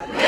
Yeah.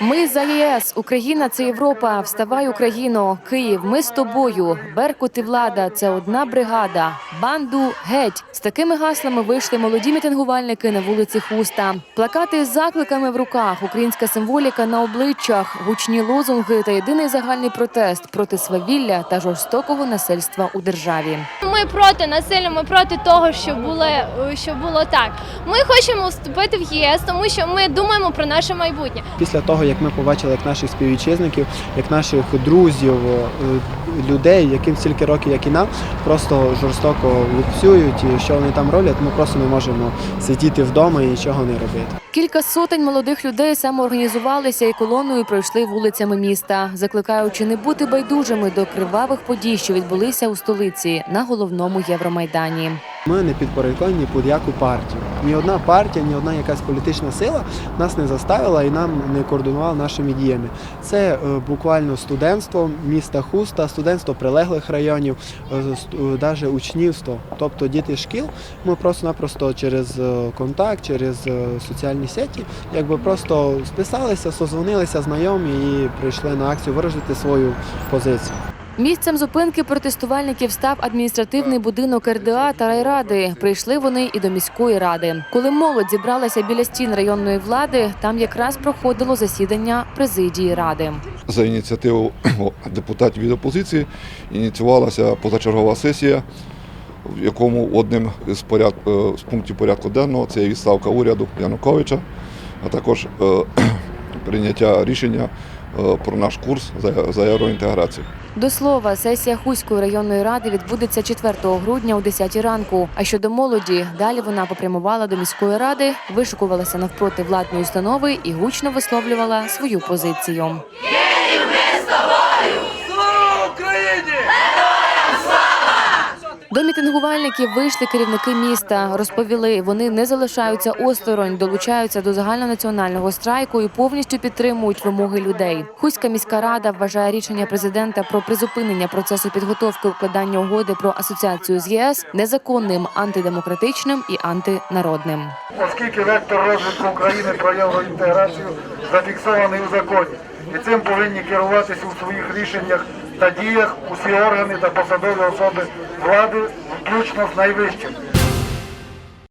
Ми за ЄС. Україна це Європа. Вставай, Україно. Київ. Ми з тобою. Беркут і влада. Це одна бригада. Банду геть. З такими гаслами вийшли молоді мітингувальники на вулиці Хуста. Плакати з закликами в руках, українська символіка на обличчях, гучні лозунги та єдиний загальний протест проти свавілля та жорстокого насильства у державі. Ми проти насилля, ми проти того, що було, що було так. Ми хочемо вступити в ЄС, тому що ми думаємо про наше майбутнє. Після того, як ми побачили як наших співвітчизників, як наших друзів, е, людей, яким стільки років, як і нам, просто жорстоко лупцюють, і що вони там роблять, ми просто не можемо сидіти вдома і нічого не робити. Кілька сотень молодих людей самоорганізувалися і колоною пройшли вулицями міста, закликаючи не бути байдужими до кривавих подій, що відбулися у столиці на головному Євромайдані. Ми не підпорядковані ні під яку партію. Ні одна партія, ні одна якась політична сила нас не заставила і нам не координувала нашими діями. Це е, буквально студентство міста Хуста, студентство прилеглих районів, навіть учнівство, тобто діти шкіл. Ми просто-напросто через е, контакт, через е, соціальні сеті, якби просто списалися, созвонилися знайомі і прийшли на акцію виражити свою позицію. Місцем зупинки протестувальників став адміністративний будинок РДА та райради. Прийшли вони і до міської ради. Коли молодь зібралася біля стін районної влади, там якраз проходило засідання президії ради. За ініціативу депутатів від опозиції ініціювалася позачергова сесія, в якому одним з, поряд... е, з пунктів порядку денного це відставка уряду Януковича, а також е, прийняття рішення про наш курс за- євроінтеграцію. До слова, сесія Хуської районної ради відбудеться 4 грудня о 10 ранку. А щодо молоді, далі вона попрямувала до міської ради, вишукувалася навпроти владної установи і гучно висловлювала свою позицію. До мітингувальників вийшли керівники міста. Розповіли, вони не залишаються осторонь, долучаються до загальнонаціонального страйку і повністю підтримують вимоги людей. Хуська міська рада вважає рішення президента про призупинення процесу підготовки укладання угоди про асоціацію з ЄС незаконним, антидемократичним і антинародним. оскільки вектор розвитку України про євроінтеграцію зафіксований у законі. І цим повинні керуватися у своїх рішеннях та діях усі органи та посадові особи влади, включно з найвищим.